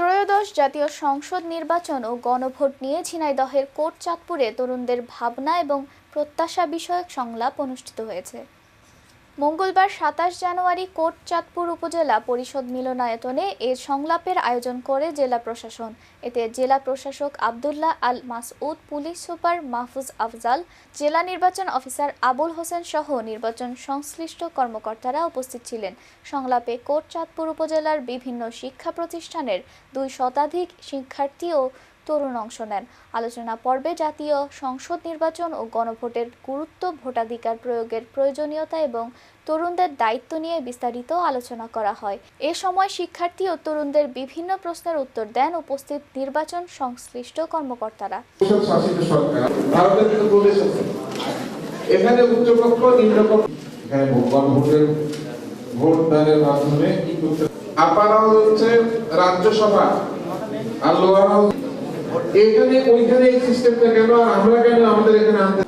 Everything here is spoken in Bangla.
ত্রয়োদশ জাতীয় সংসদ নির্বাচন ও গণভোট নিয়ে ঝিনাইদহের কোট চাঁদপুরে তরুণদের ভাবনা এবং প্রত্যাশা বিষয়ক সংলাপ অনুষ্ঠিত হয়েছে। মঙ্গলবার সাতাশ জানুয়ারি কোট চাঁদপুর উপজেলা পরিষদ মিলনায়তনে এ সংলাপের আয়োজন করে জেলা প্রশাসন। এতে জেলা প্রশাসক আবদুল্লাহ আল মাসউদ, পুলিশ সুপার মাহফুজ আফজাল, জেলা নির্বাচন অফিসার আবুল হোসেন সহ নির্বাচন সংশ্লিষ্ট কর্মকর্তারা উপস্থিত ছিলেন। সংলাপে কোট চাঁদপুর উপজেলার বিভিন্ন শিক্ষা প্রতিষ্ঠানের দুই শতাধিক শিক্ষার্থী ও তরুণ অংশ নেন। আলোচনা পর্বে জাতীয় সংসদ নির্বাচন ও গণভোটের গুরুত্ব, ভোটাধিকার প্রয়োগের প্রয়োজনীয়তা এবং তরুণদের দায়িত্ব নিয়ে বিস্তারিত আলোচনা করা হয়। এ সময় শিক্ষার্থী ও তরুণদের বিভিন্ন প্রশ্নের উত্তর দেন উপস্থিত নির্বাচন সংশ্লিষ্ট কর্মকর্তারা। এখানে উচ্চপক্ষ নিম্নপক্ষ এখানে গণভোটের ভোট দানের মাধ্যমে আপার হচ্ছে রাজ্যসভা আর লোয়ার এখানে ওইখানে এই সিস্টেমটা কেন আর আমরা কেন আমাদের এখানে আনতে